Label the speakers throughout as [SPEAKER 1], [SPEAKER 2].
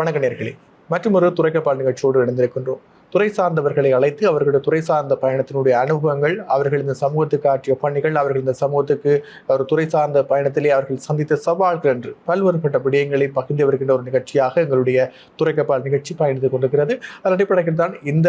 [SPEAKER 1] வணக்க நேர்களே. மற்றும் ஒரு துறைக்கப்பால் நிகழ்ச்சியோடு இணைந்திருக்கின்றோம். துறை சார்ந்தவர்களை அழைத்து அவர்களுடைய துறை சார்ந்த பயணத்தினுடைய அனுபவங்கள் அவர்கள் இந்த சமூகத்துக்கு ஆற்றிய பணிகள் அவர்கள் இந்த சமூகத்துக்கு ஒரு துறை சார்ந்த பயணத்திலே அவர்கள் சந்தித்த சவால்கள் என்று பல்வேறுபட்ட விடயங்களை பகிர்ந்து வருகின்ற ஒரு நிகழ்ச்சியாக எங்களுடைய துறைக்கப்பால் நிகழ்ச்சி பயணித்துக் கொண்டிருக்கிறது. அதன் அடிப்படையில் தான் இந்த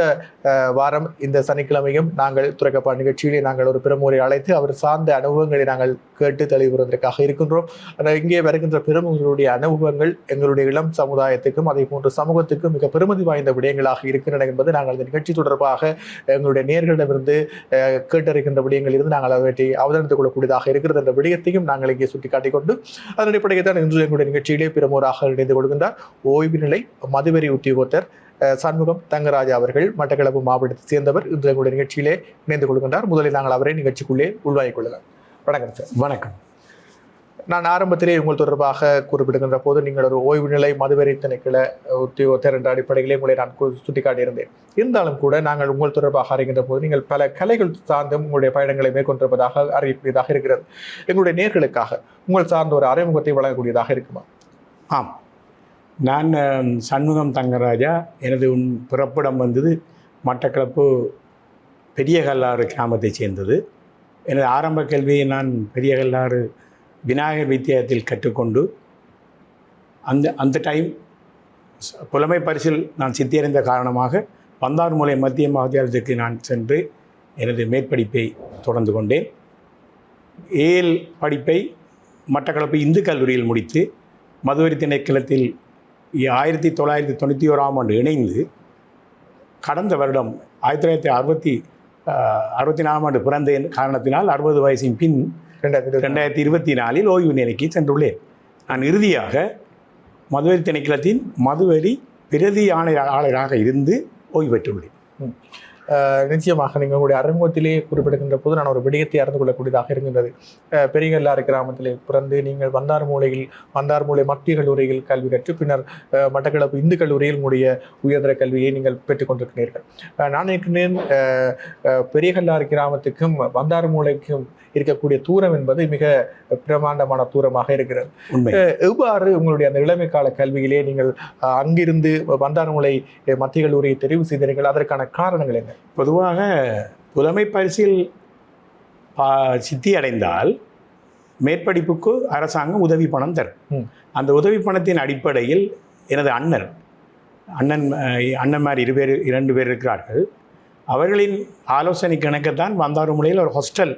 [SPEAKER 1] வாரம் இந்த சனிக்கிழமையும் நாங்கள் துறைக்கப்பால் நிகழ்ச்சியிலே நாங்கள் ஒரு பிரமுறை அழைத்து அவர் சார்ந்த அனுபவங்களை நாங்கள் கேட்டு தெளிவுறுவதற்காக இருக்கின்றோம். ஆனால் இங்கே வருகின்ற பெருமகளுடைய அனுபவங்கள் எங்களுடைய இளம் சமுதாயத்துக்கும் அதே போன்ற சமூகத்துக்கும் மிக பெருமதி வாய்ந்த விடயங்களாக இருக்கின்றன என்பது நாங்கள் இந்த நிகழ்ச்சி தொடர்பாக எங்களுடைய நேர்களிடமிருந்து அஹ், கேட்டறிகின்ற விடயங்கள் இருந்து நாங்கள் அவற்றை அவதானித்துக் கொள்ளக்கூடியதாக இருக்கிறது என்ற விடயத்தையும் நாங்கள் இங்கே சுட்டிக்காட்டிக் கொண்டு அதன் அடிப்படையில் தான் இன்று எங்களுடைய நிகழ்ச்சியிலே பிரமுறாக இணைந்து கொள்கின்றார். ஓய்வு நிலை மதுவெறி உத்தியோகத்தர் சண்முகம் தங்கராஜா அவர்கள் மட்டக்களப்பு மாவட்டத்தை சேர்ந்தவர் இன்று எங்களுடைய நிகழ்ச்சியிலே இணைந்து கொள்கின்றார். முதலில் நாங்கள் அவரை நிகழ்ச்சிக்குள்ளே உள்வாங்கிக் கொள்ளலாம் வணக்கம் சார்.
[SPEAKER 2] வணக்கம்.
[SPEAKER 1] நான் ஆரம்பத்திலே உங்கள் தொடர்பாக குறிப்பிடுகின்ற போது நீங்கள் ஒரு ஓய்வு நிலை மதுவெறி திணைக்கள உத்தியோகத்தர் என்ற அடிப்படையிலே உங்களை நான் சுட்டிக்காட்டியிருந்தேன். இருந்தாலும் கூட நாங்கள் உங்கள் தொடர்பாக அறிகின்ற போது நீங்கள் பல கலைகள் சார்ந்தும் உங்களுடைய பயணங்களை மேற்கொண்டிருப்பதாக அறியக்கூடியதாக இருக்கிறது. எங்களுடைய நேர்களுக்காக உங்கள் சார்ந்த ஒரு அறிமுகத்தை வழங்கக்கூடியதாக இருக்குமா?
[SPEAKER 2] ஆம். நான் சண்முகம் தங்கராஜா. எனது உன் பிறப்பிடம் வந்தது மட்டக்களப்பு பெரிய கல்லாறு கிராமத்தைச் சேர்ந்தது. எனது ஆரம்ப கல்வியை நான் பெரிய கல்லாறு விநாயகர் வித்தியாயத்தில் கற்றுக்கொண்டு அந்த அந்த டைம் புலமை பரிசில் நான் சித்தியடைந்த காரணமாக பந்தார்மூலை மத்திய மகாத்தியாலயத்துக்கு நான் சென்று எனது மேற்படிப்பை தொடர்ந்து கொண்டேன். ஏஎல் படிப்பை மட்டக்களப்பு இந்து கல்லூரியில் முடித்து மதுவரி திணைக்களத்தில் ஆயிரத்தி தொள்ளாயிரத்தி தொண்ணூற்றி ஓராம் ஆண்டு இணைந்து கடந்த வருடம் ஆயிரத்தி தொள்ளாயிரத்தி அறுபத்தி அறுபத்தி நாலாம் ஆண்டு பிறந்த காரணத்தினால் அறுபது வயசின் பின்
[SPEAKER 1] ரெண்டாயிரத்தி இருபத்தி
[SPEAKER 2] ரெண்டாயிரத்தி இருபத்தி நாலில் ஓய்வு நிலைக்கு சென்றுள்ளேன். நான் இறுதியாக மதுவரி திணைக்களத்தின் மதுவரி பிரதி ஆணையாளராக இருந்து ஓய்வு பெற்றுள்ளேன்.
[SPEAKER 1] நிச்சயமாக நீங்கள் உங்களுடைய அறிமுகத்திலே குறிப்பிடுகின்ற போது நான் ஒரு விடயத்தை அறிந்து கொள்ளக்கூடியதாக இருக்கின்றது. பெரியகல்லாறு கிராமத்திலே பிறந்து நீங்கள் வந்தார் மூலையில் வந்தார் மூலை மத்திய கல்லூரியில் கல்வி கற்று பின்னர் மட்டக்களப்பு இந்து கல்லூரியில் உங்களுடைய உயர்தர கல்வியை நீங்கள் பெற்றுக்கொண்டிருக்கிறீர்கள் நான் அஹ், பெரியகல்லாறு கிராமத்துக்கும் வந்தார் மூலைக்கும் இருக்கக்கூடிய தூரம் என்பது மிக பிரமாண்டமான தூரமாக இருக்கிறது. எவ்வாறு உங்களுடைய அந்த இளமை கால கல்வியிலே நீங்கள் அங்கிருந்து வந்தார்மூலை அஹ், மத்திய கல்லூரியை தெரிவு செய்தீர்கள்? அதற்கான காரணங்கள் என்ன?
[SPEAKER 2] பொதுவாக புலமை பரிசில் பா சித்தி அடைந்தால் மேற்படிப்புக்கு அரசாங்கம் உதவி பணம் தரும். அந்த உதவி பணத்தின் அடிப்படையில் எனது அண்ணன் அண்ணன் அண்ணன்மார் இரு பேர் இரண்டு பேர் இருக்கிறார்கள். அவர்களின் ஆலோசனை கணக்கத்தான் வந்தாறுமுலையில் ஒரு ஹாஸ்டல்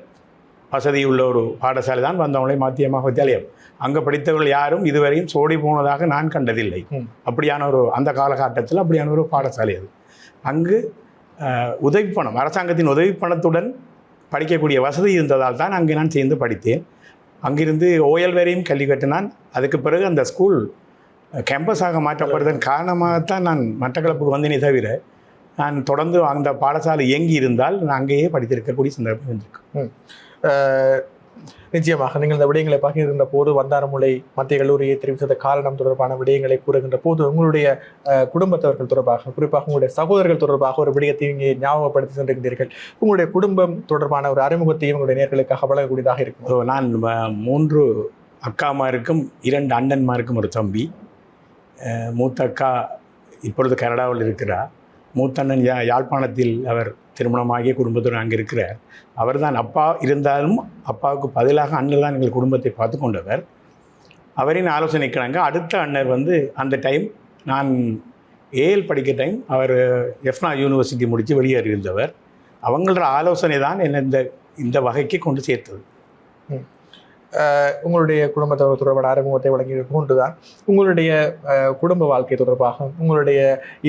[SPEAKER 2] வசதி உள்ள ஒரு பாடசாலை தான் வந்தாறுமுலை மத்திய மகாவித்தியாலயம். அங்கே படித்தவர்கள் யாரும் இதுவரையும் சோடி போனதாக நான் கண்டதில்லை. அப்படியான ஒரு அந்த காலகட்டத்தில் அப்படியான ஒரு பாடசாலை அது. அங்கு உதவி பணம் அரசாங்கத்தின் உதவி பணத்துடன் படிக்கக்கூடிய வசதி இருந்ததால் தான் அங்கே நான் சேர்ந்து படித்தேன். அங்கிருந்து ஓயல் வரையும் கல்வி கட்டினான். அதுக்கு பிறகு அந்த ஸ்கூல் கேம்பஸாக மாற்றப்படுவதன் காரணமாகத்தான் நான் மட்டக்களப்புக்கு வந்தேனே தவிர நான் தொடர்ந்து அந்த பாடசாலை இயங்கி இருந்தால் நான் அங்கேயே படித்திருக்கக்கூடிய சந்தர்ப்பம் இருந்திருக்கு.
[SPEAKER 1] நிச்சயமாக நீங்கள் இந்த விடயங்களை பகிர்கின்ற போது வந்தாரமுலை மத்திய கல்லூரியை தெரிவு காரணம் தொடர்பான விடயங்களை கூறுகின்ற போது உங்களுடைய குடும்பத்தவர்கள் தொடர்பாக குறிப்பாக உங்களுடைய சகோதரர்கள் தொடர்பாக ஒரு விடயத்தை இங்கே ஞாபகப்படுத்தி சென்றிருக்கிறீர்கள். உங்களுடைய குடும்பம் தொடர்பான ஒரு அறிமுகத்தையும் உங்களுடைய நேர்களுக்காக வழங்கக்கூடியதாக இருக்கும்.
[SPEAKER 2] நான் மூன்று அக்காமாருக்கும் இரண்டு அண்ணன்மாருக்கும் ஒரு தம்பி. மூத்த அக்கா இப்பொழுது கனடாவில் இருக்கிறார். மூத்த அண்ணன் யா யாழ்ப்பாணத்தில் அவர் திருமணமாகிய குடும்பத்தோடு அங்கே இருக்கிறார். அவர்தான் அப்பா இருந்தாலும் அப்பாவுக்கு பதிலாக அண்ணன் தான் எங்கள் குடும்பத்தை பார்த்து கொண்டவர். அவரின் ஆலோசனை அடுத்த அண்ணர் வந்து அந்த டைம் நான் ஏஎல் படிக்க டைம் அவர் எஃப்னா யூனிவர்சிட்டி முடித்து வெளியேறி இருந்தவர் அவங்களோட ஆலோசனை தான் என்னை இந்த இந்த வகைக்கு கொண்டு சேர்த்தது.
[SPEAKER 1] உங்களுடைய குடும்பத்தவர் தொடர்பான அறிமுகத்தை வழங்கிய போன்றுதான். உங்களுடைய குடும்ப வாழ்க்கை தொடர்பாக உங்களுடைய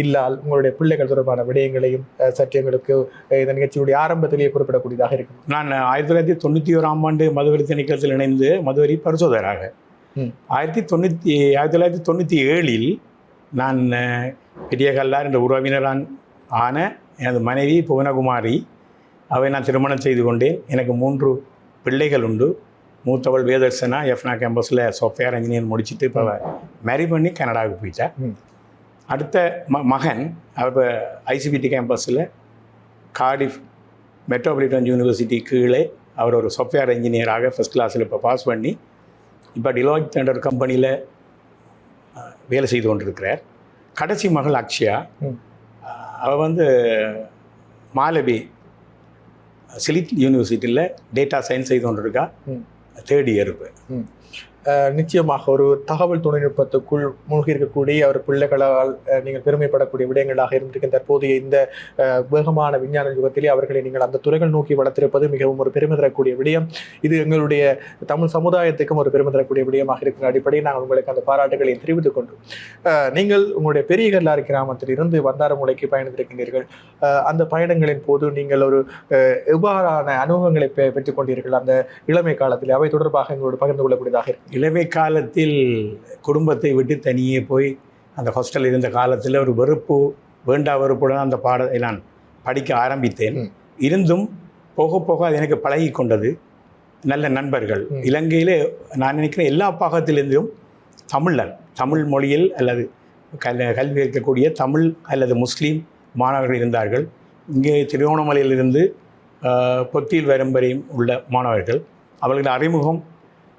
[SPEAKER 1] இல்லால் உங்களுடைய பிள்ளைகள் தொடர்பான விடயங்களையும் சற்று எங்களுக்கு இந்த நிகழ்ச்சியுடைய ஆரம்பத்திலேயே குறிப்பிடக்கூடியதாக இருக்கும்.
[SPEAKER 2] நான் ஆயிரத்தி தொள்ளாயிரத்தி தொண்ணூற்றி ஓராம் ஆண்டு மதுவரி திணைக்களத்தில் இணைந்து மதுவரி பரிசோதகராக. ஆயிரத்தி தொண்ணூற்றி ஆயிரத்தி தொள்ளாயிரத்தி தொண்ணூற்றி ஏழில் நான் பெரிய கல்லார் என்ற உறவினரான் ஆன எனது மனைவி புவனகுமாரி அவை நான் திருமணம் செய்து கொண்டேன். எனக்கு மூன்று பிள்ளைகள் உண்டு. மூத்தவள் வேதர்சனா எஃப்னா கேம்பஸில் சாஃப்ட்வேர் இன்ஜினியர் முடிச்சுட்டு இப்போ மேரி பண்ணி கனடாவுக்கு போயிட்டா
[SPEAKER 1] ம்.
[SPEAKER 2] அடுத்த ம மகன் அவர் ஐசிபிடி கேம்பஸில் கார்டிஃப் மெட்ரோபாலிட்டன் யூனிவர்சிட்டி கீழே அவர் ஒரு சாஃப்ட்வேர் இன்ஜினியராக ஃபஸ்ட் கிளாஸில் இப்போ பாஸ் பண்ணி இப்போ டிலாய்ட் என்ற கம்பெனியில் வேலை செய்து கொண்டிருக்கிறார் கடைசி மகள் அக்ஷயா. அவள் வந்து மாலபி சிலிட் யூனிவர்சிட்டியில் டேட்டா சயின்ஸ் செய்து கொண்டிருக்கா. தேர்ட் இயர் இப்போ.
[SPEAKER 1] நிச்சயமாக ஒரு தகவல் தொழில்நுட்பத்துக்குள் மூழ்கி இருக்கக்கூடிய அவர் பிள்ளைகளால் நீங்கள் பெருமைப்படக்கூடிய விடயங்களாக இருந்திருக்கின்ற தற்போதைய இந்த வேகமான விஞ்ஞான யுகத்திலே அவர்களை நீங்கள் அந்த துறைகள் நோக்கி வளர்த்திருப்பது மிகவும் ஒரு பெருமை தரக்கூடிய விடயம். இது எங்களுடைய தமிழ் சமுதாயத்துக்கும் ஒரு பெருமை தரக்கூடிய விடயமாக இருக்கிற அடிப்படையில் நாங்கள் உங்களுக்கு அந்த பாராட்டுகளை தெரிவித்துக் கொண்டு நீங்கள் உங்களுடைய பெரிய கல்லாறு கிராமத்தில் இருந்து வந்தாரமுலைக்கு பயணித்திருக்கின்றீர்கள். அந்த பயணங்களின் போது நீங்கள் ஒரு எவ்வாறான அனுபவங்களை பெ- பெற்றுக் கொண்டீர்கள்? அந்த இளமை காலத்தில் அவை தொடர்பாக எங்களோடு பகிர்ந்து கொள்ளக்கூடியதாக இருக்கும்
[SPEAKER 2] இளமை காலத்தில் குடும்பத்தை விட்டு தனியே போய் அந்த ஹாஸ்டலில் இருந்த காலத்தில் ஒரு வெறுப்பு வேண்டா வெறுப்புடன் அந்த பாடத்தை நான் படிக்க ஆரம்பித்தேன். இருந்தும் போக போக அது எனக்கு பழகி கொண்டது. நல்ல நண்பர்கள். இலங்கையில் நான் நினைக்கிறேன் எல்லா பாகத்திலிருந்தும் தமிழர் தமிழ் மொழியில் அல்லது கல் கல்வி இருக்கக்கூடிய தமிழ் அல்லது முஸ்லீம் மாணவர்கள் இருந்தார்கள். இங்கே திருவோணமலையிலிருந்து பொத்தியில் வரும் வரையும் உள்ள மாணவர்கள். அவர்கள் அறிமுகம்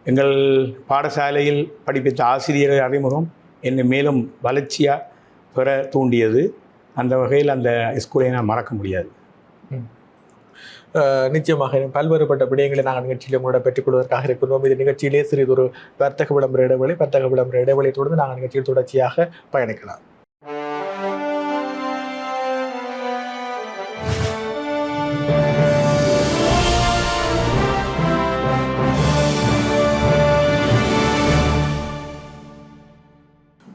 [SPEAKER 2] எங்கள் பாடசாலையில் படிப்பித்த ஆசிரியர்கள் அறிமுகம் என்னை மேலும் வளர்ச்சியாக பெற தூண்டியது. அந்த வகையில் அந்த ஸ்கூலை நான் மறக்க முடியாது.
[SPEAKER 1] நிச்சயமாக பல்வேறுபட்ட விடயங்களை நாங்கள் நிகழ்ச்சியில் உங்களோட பெற்றுக் கொள்வதற்காக இருக்கிறோம் இது நிகழ்ச்சியிலே சிறிதொரு வர்த்தக விளம்பர இடைவெளி வர்த்தக விளம்பர இடைவெளி தொடர்ந்து நாங்கள் நிகழ்ச்சியில் தொடர்ச்சியாக பயணிக்கலாம்.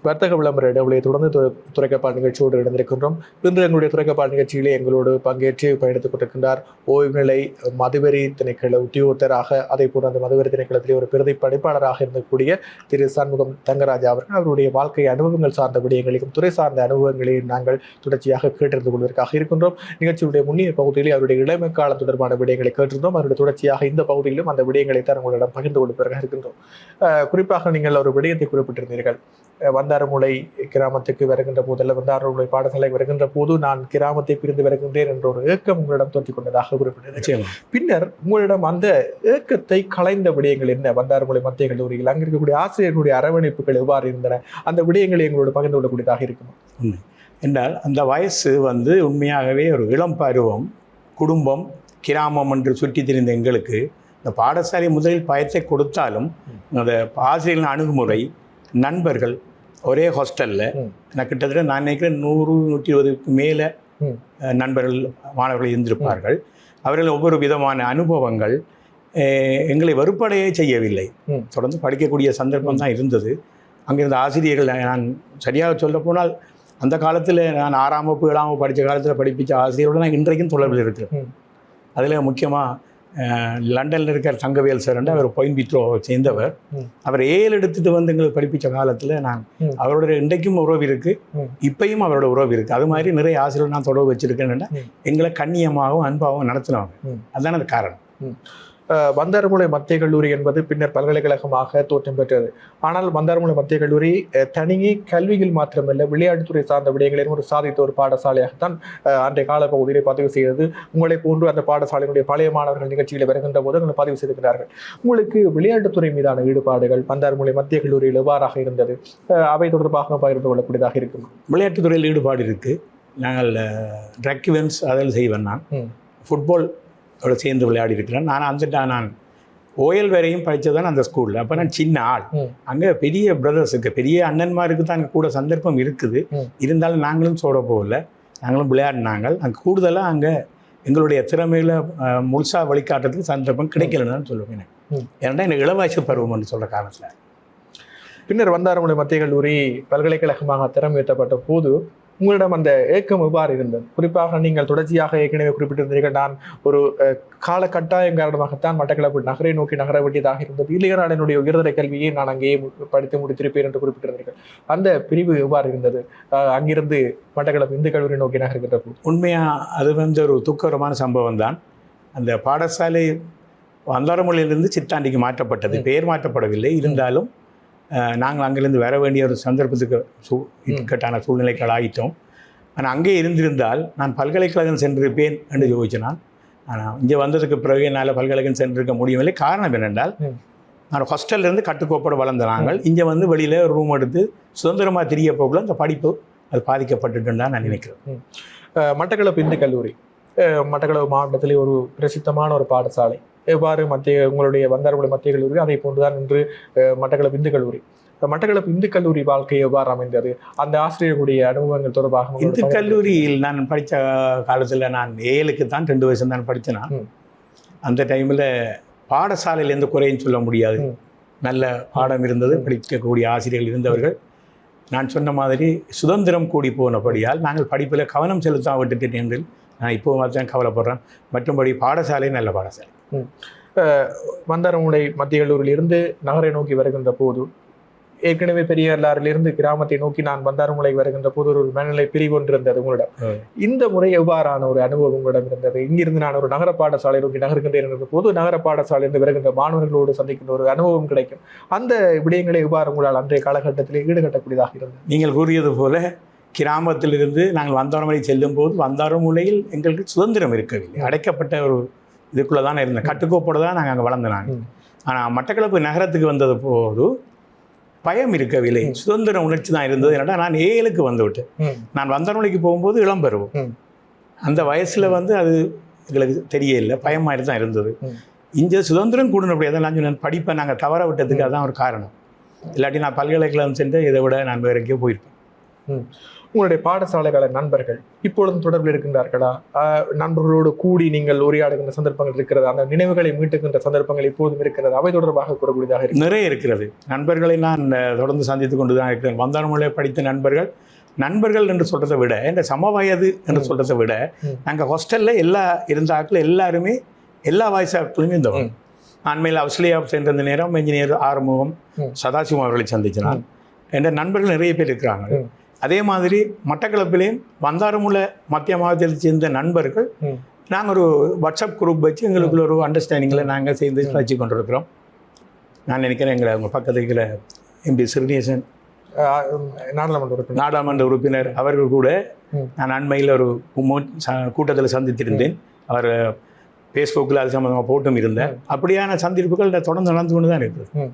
[SPEAKER 1] வர்த்தக விளம்பர இடைவெளியை தொடர்ந்து து- துறைக்கப்பால் நிகழ்ச்சியோடு இணைந்திருக்கின்றோம். இன்று எங்களுடைய துறைக்கப்பால் நிகழ்ச்சியிலே எங்களோடு பங்கேற்று பயணித்துக் கொண்டிருக்கின்றார் ஓய்வு நிலை மதுவெறி திணைக்கள உத்தியோகத்தராக அதே போன்று அந்த மதுவெறி திணைக்களத்திலே ஒரு பிரதி படைப்பாளராக இருந்தக்கூடிய திரு சண்முகம் தங்கராஜா அவர்கள் அவருடைய வாழ்க்கை அனுபவங்கள் சார்ந்த விடயங்களையும் துறை சார்ந்த அனுபவங்களையும் நாங்கள் தொடர்ச்சியாக கேட்டிருந்து கொள்வதற்காக இருக்கின்றோம். நிகழ்ச்சியுடைய முன்னிய பகுதியிலே அவருடைய இளமை காலம் தொடர்பான விடயங்களை கேட்டிருந்தோம். அவருடைய தொடர்ச்சியாக இந்த பகுதியிலும் அந்த விடயங்களை தான் உங்களிடம் பகிர்ந்து கொள்வதற்காக இருக்கின்றோம். குறிப்பாக நீங்கள் ஒரு விடயத்தை குறிப்பிட்டிருந்தீர்கள். வந்தாரமுலை கிராமத்துக்கு வருகின்ற போதல்ல வந்தாரமுலை பாடசாலை வருகின்ற போது நான் கிராமத்தை பிரிந்து வருகின்றேன் என்ற ஒரு ஏக்கம் உங்களிடம் தோற்றிக் கொண்டதாக குறிப்பிட்டது பின்னர் உங்களிடம் அந்த ஏக்கத்தை கலைந்த விடயங்கள் என்ன? வந்தாரமுலை மத்திய கல்லூரியில் அங்க இருக்கக்கூடிய ஆசிரியர்களுடைய அரவணைப்புகள் எவ்வாறு இருந்தன? அந்த விடயங்களை எங்களோடு பகிர்ந்து கொள்ளக்கூடியதாக இருக்கும்?
[SPEAKER 2] என்றால் அந்த வயசு வந்து உண்மையாகவே ஒரு இளம் பருவம் குடும்பம் கிராமம் என்று சுற்றி திரிந்த எங்களுக்கு இந்த பாடசாலை முதலில் பயத்தை கொடுத்தாலும் அந்த ஆசிரியர்களின் அணுகுமுறை நண்பர்கள் ஒரே ஹாஸ்டலில். நான் கிட்டத்தட்ட நான் நினைக்கிறேன் நூறு நூற்றி இருபதுக்கு மேலே. நண்பர்கள் மாணவர்கள் இருந்திருப்பார்கள் அவர்கள் ஒவ்வொரு விதமான அனுபவங்கள் எங்களை வெறுப்படையே செய்யவில்லை. தொடர்ந்து படிக்கக்கூடிய சந்தர்ப்பம் தான் இருந்தது அங்கிருந்த ஆசிரியர்கள் நான் சரியாக சொல்ல போனால் அந்த காலத்தில் நான் ஆறாம் வகுப்பு ஏழாம் வகுப்பு படித்த காலத்தில் படிப்பித்த ஆசிரியரோடு நான் இன்றைக்கும் தொடர்பில் இருக்கிறேன். அதில் முக்கியமாக லண்டனில் இருக்கிற தங்கவேல் சார் அவர் பாயிண்ட் வித்ரோ சேர்ந்தவர். அவர் ஏழு எடுத்துட்டு வந்து எங்களுக்கு படிப்பித்த காலத்தில் நான். அவரோட இன்றைக்கும் உறவு இருக்கு
[SPEAKER 1] ம்.
[SPEAKER 2] இப்பயும் அவரோட உறவு இருக்கு அது மாதிரி நிறைய ஆசிரியர்கள் நான் தொடர்பு வச்சிருக்கேன்னா. எங்களை கண்ணியமாகவும் அன்பாகவும் நடத்தினவங்க. அதுதானே அது காரணம்
[SPEAKER 1] வந்தாரமுலை மத்திய கல்லூரி என்பது பின்னர் பல்கலைக்கழகமாக தோற்றம் பெற்றது. ஆனால் வந்தாரமுலை மத்திய கல்லூரி தனியே கல்வியில் மாத்திரமல்ல விளையாட்டுத்துறை சார்ந்த விடயங்களிலும் ஒரு சாதித்த ஒரு பாடசாலையாகத்தான் அன்றைய கால பகுதியிலே பதிவு செய்தது. உங்களை போன்று அந்த பாடசாலையினுடைய பழைய மாணவர்கள் நிகழ்ச்சிகளை வருகின்ற போது உங்களை பதிவு செய்திருக்கிறார்கள். உங்களுக்கு விளையாட்டுத்துறை மீதான ஈடுபாடுகள் வந்தாரமுலை மத்திய கல்லூரியில் எவ்வாறாக இருந்தது? அவை தொடர்பாக பகிர்ந்து கொள்ளக்கூடியதாக இருக்கும்.
[SPEAKER 2] விளையாட்டுத்துறையில் ஈடுபாடு இருக்குது நாங்கள் ட்ரக் இவெண்ட்ஸ் அதில் செய்வேன் நான். ஃபுட்பால் ஓட சேர்ந்து விளையாடி இருக்கிறேன் நான் அந்த நான் ஓயல் வரையும் படித்ததான் அந்த ஸ்கூலில். அப்போ நான் சின்ன ஆள். அங்கே பெரிய பிரதர்ஸுக்கு பெரிய அண்ணன்மாருக்கு தான் அங்கே கூட சந்தர்ப்பம் இருக்குது. இருந்தாலும் நாங்களும் சோட போகல. நாங்களும் விளையாடினாங்க. அங்கே கூடுதலாக அங்கே எங்களுடைய திறமைகளை முழுசாக வழிகாட்டுறதுக்கு சந்தர்ப்பம் கிடைக்கலன்னு சொல்லுவேன். ஏன்னா எனக்கு இளவயசு பருவம்னு சொல்கிற காலத்தில்
[SPEAKER 1] பின்னர் வந்தாரமுலை மத்திய கல்லூரி பல்கலைக்கழகமாக திறம் உயர்த்தப்பட்ட போது உங்களிடம் அந்த ஏக்கம் எவ்வாறு இருந்தது? குறிப்பாக நீங்கள் தொடர்ச்சியாக ஏற்கனவே குறிப்பிட்டிருந்தீர்கள் நான் ஒரு கால கட்டாயம் காரணமாகத்தான் மட்டக்களப்பு நகரை நோக்கி நகர வேண்டியதாக இருந்தது. இல்லையனால் என்னுடைய உயர்தர கல்வியை நான் அங்கேயே படித்து முடித்திருப்பேன் என்று குறிப்பிட்டிருந்தீர்கள். அந்த பிரிவு எவ்வாறு இருந்தது? அங்கிருந்து மட்டக்களப்பு இந்து கல்லூரி நோக்கி நகர்கின்ற போது.
[SPEAKER 2] உண்மையாக அது வந்து ஒரு துக்ககரமான சம்பவம் தான். அந்த பாடசாலை வந்தாரமொழியிலிருந்து சித்தாண்டிக்கு மாற்றப்பட்டது. பெயர் மாற்றப்படவில்லை. இருந்தாலும் நாங்கள் அங்கிருந்து வர வேண்டிய ஒரு சந்தர்ப்பத்துக்கு சூ இக்கட்டான சூழ்நிலைகள் ஆகிட்டோம் ஆனால் அங்கே இருந்திருந்தால் நான் பல்கலைக்கழகம் சென்றிருப்பேன் என்று யோசிச்சேன். நான் ஆனால் இங்கே வந்ததுக்கு பிறகு என்னால் பல்கலைக்கழகம் சென்றிருக்க முடியவில்லை. காரணம் என்னென்றால். நான் ஹாஸ்டல்லேருந்து கட்டுக்கோப்போட வளர்ந்த நாங்கள். இங்கே வந்து வெளியில் ரூம் எடுத்து சுதந்திரமாக தெரிய போகல. அந்த படிப்பு அது பாதிக்கப்பட்டுட்டுன்னு தான் நான் நினைக்கிறேன்.
[SPEAKER 1] மட்டக்களப்பு இந்து கல்லூரி. மட்டக்களப்பு மாவட்டத்திலே ஒரு பிரசித்தமான ஒரு பாடசாலை. எவ்வாறு மத்திய உங்களுடைய வந்தார்குடி மத்திய கல்லூரி அதே போன்றுதான் இன்று அஹ் மட்டக்களப்பு இந்து கல்லூரி. மட்டக்களப்பு இந்து கல்லூரி வாழ்க்கை எவ்வாறு அமைந்தது? அந்த ஆசிரியர்களுடைய அனுபவங்கள் தொடர்பாக
[SPEAKER 2] இந்து கல்லூரியில் நான் படித்த காலத்தில் நான் ஏழுக்கு தான் ரெண்டு வருஷம் தான் படித்தேன். அந்த டைமில் பாடசாலையில் எந்த குறையும் சொல்ல முடியாது. நல்ல பாடம் இருந்தது படிக்கக்கூடிய ஆசிரியர்கள் இருந்தவர்கள். நான் சொன்ன மாதிரி சுதந்திரம் கூடி போனபடியால் நாங்கள் படிப்பில் கவனம் செலுத்த விட்டுட்டேன் என்று நான் இப்போ தான் கவலைப்படுறேன். மற்றும்படி பாடசாலை நல்ல பாடசாலை.
[SPEAKER 1] வந்தாரமுலை மத்திய கல்லூரியில் இருந்து நகரை நோக்கி வருகின்ற போது ஏற்கனவே பெரியாரிலிருந்து கிராமத்தை நோக்கி நான் வந்தாரமுலை வருகின்ற போது ஒரு மனநிலை பிரிவு ஒன்று இருந்தது உங்களிடம். இந்த முறை எவ்வாறான ஒரு அனுபவம் உங்களிடம் இருந்தது? இங்கிருந்து நான் ஒரு நகர பாடசாலை நோக்கி நகர்கின்றேன் போது நகர பாடசாலையிலிருந்து வருகின்ற மாணவர்களோடு சந்திக்கின்ற ஒரு அனுபவம் கிடைக்கும். அந்த விடயங்களை எவ்வாறு உங்களால் அன்றைய காலகட்டத்தில் ஈடுகட்டக்கூடியதாக இருந்தது?
[SPEAKER 2] நீங்கள் கூறியது போல கிராமத்திலிருந்து நாங்கள் வந்தாரமலை செல்லும் போது வந்தாரமுலையில் எங்களுக்கு சுதந்திரம் இருக்கவில்லை. அடைக்கப்பட்ட ஒரு இதுக்குள்ளே தான் இருந்தேன் கட்டுக்கோப்போடு தான் நாங்கள் அங்கே வளர்ந்தனாங்க
[SPEAKER 1] ம்.
[SPEAKER 2] ஆனால் மட்டக்களப்பு நகரத்துக்கு வந்தது போது பயம் இருக்கவில்லை. சுதந்திர உணர்ச்சி தான் இருந்தது. என்னடா நான் ஏழுக்கு வந்து விட்டேன். நான் வந்தாரமலைக்கு போகும்போது இளம் பருவம்.
[SPEAKER 1] ம்.
[SPEAKER 2] அந்த வயசில் வந்து அது எங்களுக்கு தெரியல. பயம் மாதிரி தான் இருந்தது. இங்கே சுதந்திரம் கூடனப்படியாக தான் நான் சொன்னேன் படிப்பை நாங்கள் தவற விட்டதுக்கு அதான் ஒரு காரணம். இல்லாட்டி நான் பல்கலைக்கழகம் சென்று இதை விட நான் வேற எங்கேயோ போயிருப்பேன்.
[SPEAKER 1] உங்களுடைய பாடசாலைகள நண்பர்கள் இப்பொழுதும் தொடர்பில் இருக்கின்றார்களா நண்பர்களோடு கூடி நீங்கள் உரையாடுகின்ற சந்தர்ப்பங்கள் இருக்கிறது அந்த நினைவுகளை மீட்டுகின்ற சந்தர்ப்பங்கள் இப்போதும் இருக்கிறது அவை தொடர்பாக கூறக்கூடியதாக இருக்கு
[SPEAKER 2] நிறைய இருக்கிறது நண்பர்களை நான் தொடர்ந்து சந்தித்து கொண்டு தான் இருக்கிறேன் வந்தாரமொழியை படித்த நண்பர்கள் நண்பர்கள் என்று சொல்கிறத விட இந்த சம வயது என்று. சொல்கிறத விட. நாங்கள் ஹாஸ்டலில் எல்லா இருந்த ஆட்கள் எல்லாருமே எல்லா வயசு ஆட்களுமே இருந்தவங்க. அண்மையில் ஆஸ்திரேலியா சென்ற நேரம் இன்ஜினியர் ஆறுமுகம். சதாசிவம் அவர்களை சந்திச்சினான் என்ற நண்பர்கள் நிறைய பேர் இருக்கிறாங்க. அதே மாதிரி மட்டக்களப்பிலேயும் வந்தாரமுல மத்திய மாவட்டத்தில் சேர்ந்த நண்பர்கள். நாங்கள் ஒரு வாட்ஸ்அப் குரூப் வச்சு எங்களுக்குள்ள ஒரு அண்டர்ஸ்டாண்டிங்கில் நாங்கள் சேர்ந்து வச்சு கொண்டிருக்கிறோம். நான் நினைக்கிறேன் எங்களை உங்கள் பக்கத்து இருக்கிற எம்பி சிறுநேசன்
[SPEAKER 1] நாடாளுமன்ற உறுப்பினர்.
[SPEAKER 2] நாடாளுமன்ற உறுப்பினர் அவர்கள் கூட. நான் அண்மையில் ஒரு கூட்டத்தில் சந்தித்திருந்தேன். அவர் ஃபேஸ்புக்கில் அது சம்மந்தமாக போட்டும் இருந்தேன் அப்படியான சந்திப்புகள் தொடர்ந்து நடந்து கொண்டு தான் இருக்குது.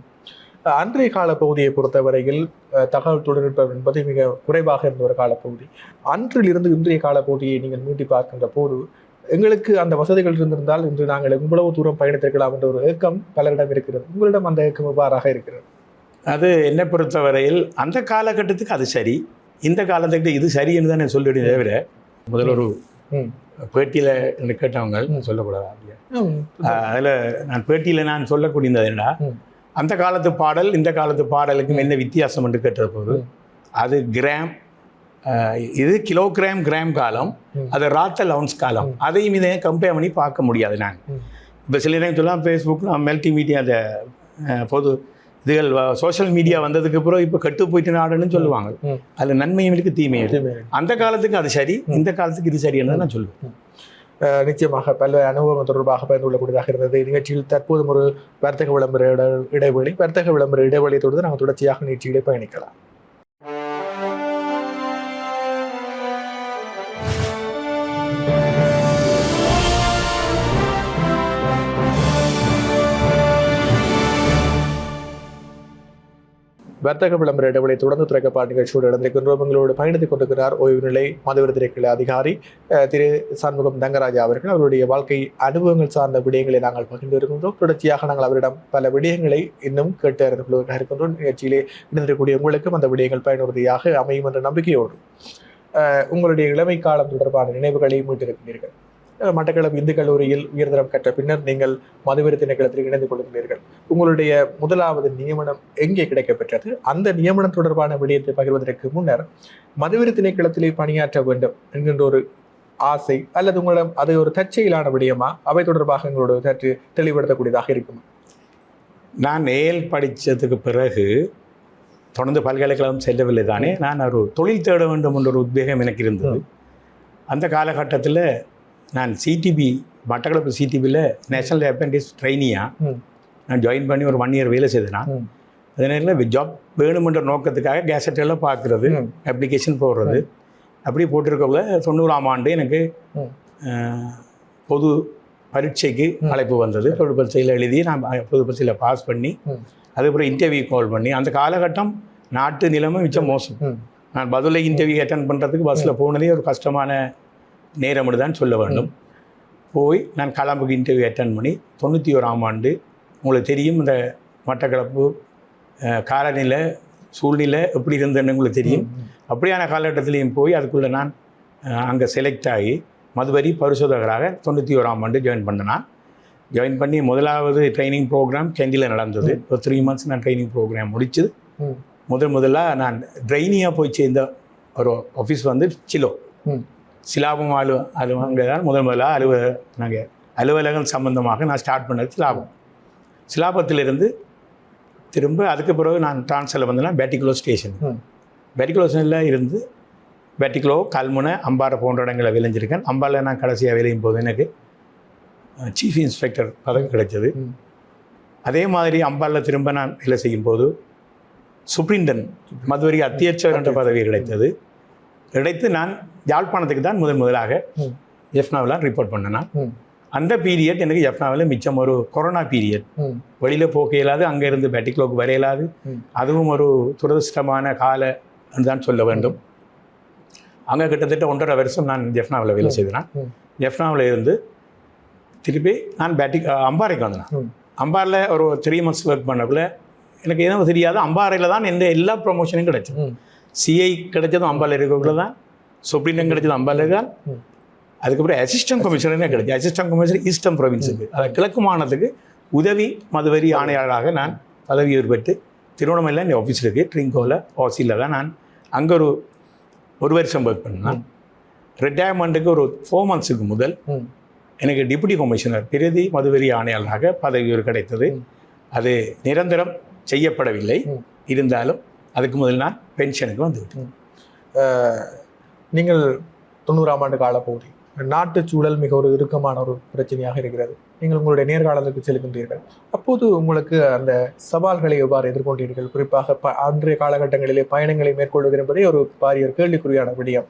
[SPEAKER 1] அன்றைய கால பகுதியை பொறுத்தவரையில் ஆஹ் தகவல் தொழில்நுட்பம் என்பது மிக குறைவாக இருந்த ஒரு காலப்பகுதி அன்றிலிருந்து இன்றைய காலப்பகுதியை நீங்கள் மீட்டி பார்க்கின்ற போது எங்களுக்கு அந்த வசதிகள் இருந்திருந்தால் இன்று நாங்கள் இவ்வளவு தூரம் பயணித்திருக்கலாம் என்ற ஒரு ஏக்கம் பலரிடம் இருக்கிறது உங்களிடம் அந்த ஏக்கம் எவ்வாறாக இருக்கிறது
[SPEAKER 2] அது என்னை பொறுத்தவரையில் அந்த காலகட்டத்துக்கு அது சரி இந்த காலத்துக்கு இது சரின்னு தான் நான் சொல்லிவிடுவேன் தவிர முதல்ல ஒரு. பேட்டியில் என்று கேட்டவங்க சொல்லக்கூடாது அப்படியா. அதில் நான் பேட்டியில் நான் சொல்லக்கூடியது என்னடா. அந்த காலத்து பாடல் இந்த காலத்து பாடலுக்கும் என்ன வித்தியாசம் என்று கேட்ட போது
[SPEAKER 1] ம்.
[SPEAKER 2] அது கிராம் இது கிலோகிராம் கிராம் காலம். அது ராத்த லவுன்ஸ் காலம். அதையும் இதை கம்பேர் பண்ணி பார்க்க முடியாது நான். இப்போ சில நேரம் சொல்லலாம் ஃபேஸ்புக் மெல்டி மீடியா அந்த பொது இதுகள் சோஷியல் மீடியா வந்ததுக்கு அப்புறம் இப்போ கெட்டு போயிட்டு நாடுன்னு சொல்லுவாங்க. அதில் நன்மையும் இருக்குது தீமையும் இருக்கு
[SPEAKER 1] நிச்சயமாக.
[SPEAKER 2] அந்த காலத்துக்கு அது சரி. இந்த காலத்துக்கு இது சரின்னு நான் சொல்லுவேன்
[SPEAKER 1] நிச்சயமாக பல்வேறு அனுபவம் தொடர்பாக பகிர்ந்து கொள்ளக்கூடியதாக இருந்தது. நிகழ்ச்சியில் தற்போதும் ஒரு வர்த்தக விளம்பர இட- இடைவெளி வர்த்தக விளம்பர இடைவெளியை தொடர்ந்து நாங்கள் தொடர்ச்சியாக நிகழ்ச்சிகளை பயணிக்கலாம். வர்த்தக விளம்பர இடைவெளி தொடர்ந்து துறைக்கப்பாடு நிகழ்ச்சியோடு நடந்திருக்கின்றோம் எங்களோடு பயணித்துக் கொண்டிருக்கிறார் ஓய்வு நிலை மதுவிர அதிகாரி திரு சண்முகம் தங்கராஜா அவர்கள். அவருடைய வாழ்க்கை அனுபவங்கள் சார்ந்த விடயங்களை நாங்கள் பகிர்ந்து வருகின்றோம். தொடர்ச்சியாக நாங்கள் அவரிடம் பல விடயங்களை இன்னும் கேட்டு அறிந்து கொள்வதற்காக இருக்கின்றோம். நிகழ்ச்சியிலே இணைந்திருக்கக்கூடிய உங்களுக்கும் அந்த விடயங்கள் பயனுறுதியாக அமையும் என்ற நம்பிக்கையோடு உங்களுடைய இளமை காலம் தொடர்பான நினைவுகளை மீட்டிருக்கிறீர்கள். மட்டக்களப்பு இந்து கல்லூரியில் உயர்தரம் கற்ற பின்னர் நீங்கள் மதுவிர திணைக்களத்தில் இணைந்து கொள்கிறீர்கள். உங்களுடைய முதலாவது நியமனம் எங்கே கிடைக்கப்பெற்றது? அந்த நியமனம் தொடர்பான விடயத்தை பகிர்வதற்கு முன்னர் மதுவிரு திணைக்களத்திலே பணியாற்ற வேண்டும் என்கின்ற ஒரு ஆசை அல்லது உங்களிடம் அது ஒரு தற்செயலான விடயமா? அவை தொடர்பாக எங்களோட சற்று தெளிவுபடுத்தக்கூடியதாக இருக்கும்.
[SPEAKER 2] நான் ஏல் படித்ததுக்கு பிறகு தொடர்ந்து பல்கலைக்கழகம் செல்லவில்லை தானே? நான் ஒரு தொழில் தேட வேண்டும் என்ற ஒரு உத்வேகம் எனக்கு இருந்தது. அந்த காலகட்டத்தில் நான் சிடிபி மட்டக்களப்பு சிடிபியில் நேஷனல் அப்ரெண்டிஸ் ட்ரைனியாக. நான் ஜாயின் பண்ணி ஒரு ஒன் இயர் வேலை செய்தேன்
[SPEAKER 1] ம்.
[SPEAKER 2] அதே நேரத்தில் ஜாப் வேணுமென்ற நோக்கத்துக்காக கேசட்டெல்லாம் பார்க்குறது. அப்ளிகேஷன் போடுறது அப்படி போட்டிருக்கக்குள்ள தொண்ணூறாம் ஆண்டு எனக்கு பொது பரீட்சைக்கு. அழைப்பு வந்தது பொது பரீட்சையில் எழுதி நான் பொது பரீட்சையில் பாஸ் பண்ணி. அதுக்கப்புறம் இன்டர்வியூ கால் பண்ணி அந்த காலகட்டம் நாட்டு நிலைமை மிச்சம் மோசம். நான் பதிலை இன்டர்வியூ அட்டன் பண்ணுறதுக்கு பஸ்ஸில் போனதே ஒரு கஷ்டமான நேரம்னு தான் சொல்ல வேண்டும். போய் நான் கலம்புக்கு இன்டர்வியூ அட்டன் பண்ணி தொண்ணூற்றி ஓராம் ஆண்டு உங்களுக்கு தெரியும் இந்த மட்டக்களப்பு காலநிலை சூழ்நிலை எப்படி இருந்ததுன்னு உங்களுக்கு தெரியும். அப்படியான காலகட்டத்திலையும் போய் அதுக்குள்ளே நான் அங்கே செலக்ட் ஆகி மதுவரி பரிசோதகராக தொண்ணூற்றி ஓராம் ஆண்டு ஜாயின் பண்ணேன் ஜாயின் பண்ணி முதலாவது ட்ரைனிங் ப்ரோக்ராம் கெண்டியில் நடந்தது. ஒரு த்ரீ மந்த்ஸ் நான் ட்ரைனிங் ப்ரோக்ராம் முடிச்சது. முதல் முதலாக நான் ட்ரைனியாக போய் சேர்ந்த ஒரு ஆஃபீஸ் வந்து சிலோ. சிலாபம் அலு தான் முதல் முதலாக அலுவ நாங்கள் அலுவலகம் சம்பந்தமாக நான் ஸ்டார்ட் பண்ணது சிலாபம். சிலாபத்திலிருந்து திரும்ப அதுக்கு பிறகு நான் ட்ரான்ஸ்ஃபரில் வந்தேன்னா பேட்டிகுலோ ஸ்டேஷன்
[SPEAKER 1] ம்.
[SPEAKER 2] பேட்டிகுலோ ஸ்டேஷனில் இருந்து பேட்டிகுலோ கல்முனை அம்பாறை போன்ற இடங்களை விளைஞ்சிருக்கேன். அம்பாரில் நான் கடைசியாக விளையும் போது எனக்கு சீஃப் இன்ஸ்பெக்டர் பதவி கிடைச்சது. அதே மாதிரி அம்பாலில் திரும்ப நான் வேலை செய்யும் போது சுப்ரிண்டன் மதுவரி அத்தியட்சர் என்ற பதவி கிடைத்தது. கிடைத்து நான் யாழ்ப்பாணத்துக்கு தான் முதன் முதலாக
[SPEAKER 1] ம்.
[SPEAKER 2] எஃப்னாவில் ரிப்போர்ட் பண்ணேன். அந்த பீரியட் எனக்கு எஃப்னாவில் மிச்சம் ஒரு கொரோனா பீரியட். வெளியில் போக இயலாது அங்கே இருந்து பேட்டிக்லோக்கு வர இயலாது. அதுவும் ஒரு துரதிருஷ்டமான கால தான் சொல்ல வேண்டும் அங்கே கிட்டத்தட்ட ஒன்றரை வருஷம் நான் ஜெஃப்னாவில் வேலை செய்தேன். ஜெஃப்னாவில் இருந்து திருப்பி நான் பேட்டிக் அம்பாறைக்கு வந்தேன். அம்பாரில் ஒரு த்ரீ மந்த்ஸ் ஒர்க் பண்ணக்குள்ள எனக்கு எதுவும் தெரியாது அம்பாறையில் தான் எந்த எல்லா ப்ரொமோஷனும் கிடைச்சது. சிஐ கிடைச்சதும் அம்பாவில் இருக்கக்குள்ள தான் சுப்ரீம் கிடைச்சது அம்பாவில் தான். அதுக்கப்புறம் அசிஸ்டன்ட் கமிஷனரே கிடைச்சு அசிஸ்டன்ட் கமிஷனர் ஈஸ்டர்ன் ப்ரொவின்ஸுக்கு அதாவது கிழக்கு மாநிலத்துக்கு உதவி மதுவரி ஆணையாளராக நான் பதவி உயர்பெற்று திருவண்ணாமலையில் என் ஆஃபீஸ் இருக்குது ட்ரிங்கோவில் ஓசியில் தான் நான் அங்கே ஒரு ஒரு வருஷம் ஒர்க் பண்ணேன் ரிட்டையர்மெண்ட்டுக்கு ஒரு ஃபோர் மந்த்ஸுக்கு முதல். எனக்கு டிப்யூட்டி கமிஷனர் பிரதி மதுவரி ஆணையாளராக பதவி கிடைத்தது. அது நிரந்தரம் செய்யப்படவில்லை. இருந்தாலும் அதுக்கு முதல் நான் பென்ஷனுக்கு வந்துவிட்டேன்
[SPEAKER 1] நீங்கள் தொண்ணூறாம் ஆண்டு காலப்பகுதி நாட்டு சூழல் மிக ஒரு இறுக்கமான ஒரு பிரச்சனையாக இருக்கிறது. நீங்கள் உங்களுடைய நேர்காணலுக்கு செல்கின்றீர்கள். அப்போது உங்களுக்கு அந்த சவால்களை எவ்வாறு எதிர்கொண்டீர்கள்? குறிப்பாக ப அன்றைய காலகட்டங்களிலே பயணங்களை மேற்கொள்வது என்பதே ஒரு பாரிய கேள்விக்குறியான விடயம்.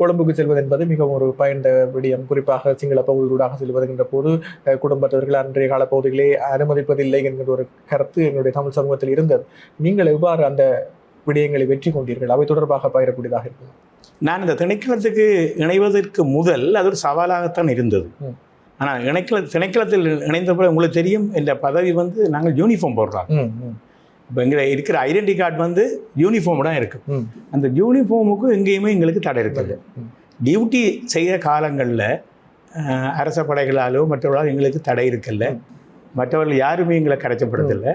[SPEAKER 1] கொழும்புக்கு செல்வது என்பது மிகவும் ஒரு பயந்த விடயம். குறிப்பாக சிங்கள பகுதியூடாக செல்வது என்ற போது குடும்பத்தவர்கள் அன்றைய காலப்பகுதிகளே அனுமதிப்பதில்லை என்கிற ஒரு கருத்து என்னுடைய தமிழ் சமூகத்தில் இருந்தது. நீங்கள் எவ்வாறு அந்த விடயங்களை வெற்றி கொண்டீர்கள். அவை தொடர்பாக பயிரக்கூடியதாக இருக்கும்.
[SPEAKER 2] நான் இந்த திணைக்களத்துக்கு இணைவதற்கு முதல் அது ஒரு சவாலாகத்தான் இருந்தது. ஆனால் இணைக்கள திணைக்களத்தில் இணைந்த பிறகு உங்களுக்கு தெரியும் இந்த பதவி வந்து நாங்கள் யூனிஃபார்ம் போடுறோம். இப்போ எங்களை இருக்கிற ஐடென்டி கார்டு வந்து யூனிஃபார்ம் தான் இருக்கு.
[SPEAKER 1] ம்.
[SPEAKER 2] அந்த யூனிஃபார்முக்கும் எங்கேயுமே எங்களுக்கு தடை இருக்குது. டியூட்டி செய்கிற காலங்களில் அரச படைகளாலோ மற்றவர்களால் எங்களுக்கு தடை இருக்குல்ல
[SPEAKER 1] ம்.
[SPEAKER 2] மற்றவர்கள் யாருமே எங்களை கரைச்சப்படுறதில்லை.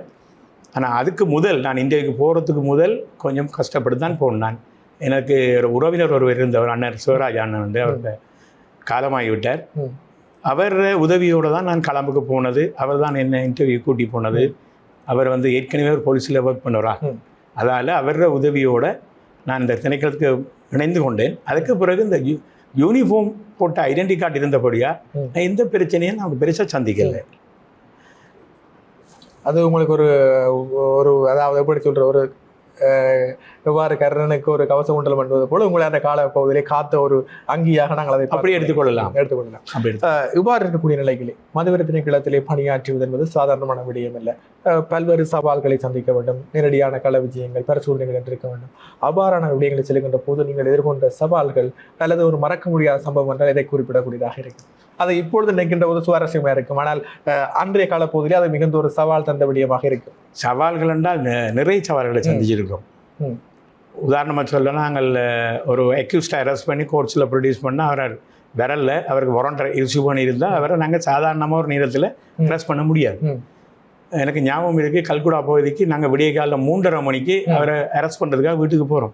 [SPEAKER 2] ஆனால் அதுக்கு முதல் நான் இந்தியாவுக்கு போகிறதுக்கு முதல் கொஞ்சம் கஷ்டப்பட்டு தான் போனேன் நான். எனக்கு ஒரு உறவினர் ஒருவர் இருந்தவர் அண்ணன் சிவராஜ் அண்ணன் வந்து அவர் காலமாகி விட்டார்.
[SPEAKER 1] ம்.
[SPEAKER 2] அவர் உதவியோடு தான் நான் கிளம்புக்கு போனது. அவர் தான் என்ன இன்டர்வியூ கூட்டி போனது. அவர் வந்து ஏற்கனவே ஒரு போலீஸில் ஒர்க் பண்ணுறா. அதால் அவர உதவியோட நான் இந்த திணைக்களத்துக்கு இணைந்து கொண்டேன். அதுக்கு பிறகு இந்த யூனிஃபார்ம் போட்ட ஐடென்டி கார்டு இருந்தபடியா
[SPEAKER 1] ம்.
[SPEAKER 2] நான் எந்த பிரச்சனையும் நான் பெருசாக சந்திக்கல.
[SPEAKER 1] அது உங்களுக்கு ஒரு ஒரு அதாவது எப்படி சொல்ற ஒரு எவ்வாறு கர்ணனுக்கு ஒரு கவச குண்டலம் என்பது போல உங்களை அந்த கால பகுதியிலே காத்த ஒரு அங்கியாக நாங்கள் அதை
[SPEAKER 2] அப்படி
[SPEAKER 1] பார்க்கிறோம்.
[SPEAKER 2] எடுத்துக்கொள்ளலாம்.
[SPEAKER 1] எடுத்துக்கொள்ளலாம். இவ்வாறு இருக்கக்கூடிய நிலைகளே மதுவிர திணைக்களத்திலே பணியாற்றுவது என்பது சாதாரணமான விடயம் இல்லை பல்வேறு சவால்களை சந்திக்க வேண்டும். நேரடியான கள விஜயங்கள் பரிசோதனைகள் என்று இருக்க வேண்டும். அவ்வாறான விடயங்களை செல்கின்ற போது நீங்கள் எதிர்கொண்ட சவால்கள் அல்லது ஒரு மறக்க முடியாத சம்பவம் என்றால் இதை குறிப்பிடக்கூடியதாக இருக்கும். அதை இப்பொழுது நினைக்கின்ற போது சுவாரஸ்யமா இருக்கும். ஆனால் அன்றைய காலப்பகுதியிலே அது மிகுந்த ஒரு சவால் தந்த விடயமாக இருக்கும்.
[SPEAKER 2] சவால்கள் என்றால் நிறைய சவால்களை சந்திச்சிருக்கோம். உதாரணமாக சொல்ல நாங்கள் ஒரு அக்யூஸ்டை அரெஸ்ட் பண்ணி கோர்ட்ஸில் ப்ரொடியூஸ் பண்ணால் அவர் விரல்ல அவருக்கு வாரண்ட் இஷ்யூ பண்ணியிருந்தால் அவரை நாங்கள் சாதாரணமாக ஒரு நேரத்தில். அரெஸ்ட் பண்ண முடியாது. எனக்கு ஞாபகம் இருக்குது கல்குடா பகுதிக்கு நாங்கள் விடிய காலையில் மூன்றரை மணிக்கு. அவரை அரெஸ்ட் பண்ணுறதுக்காக வீட்டுக்கு போகிறோம்.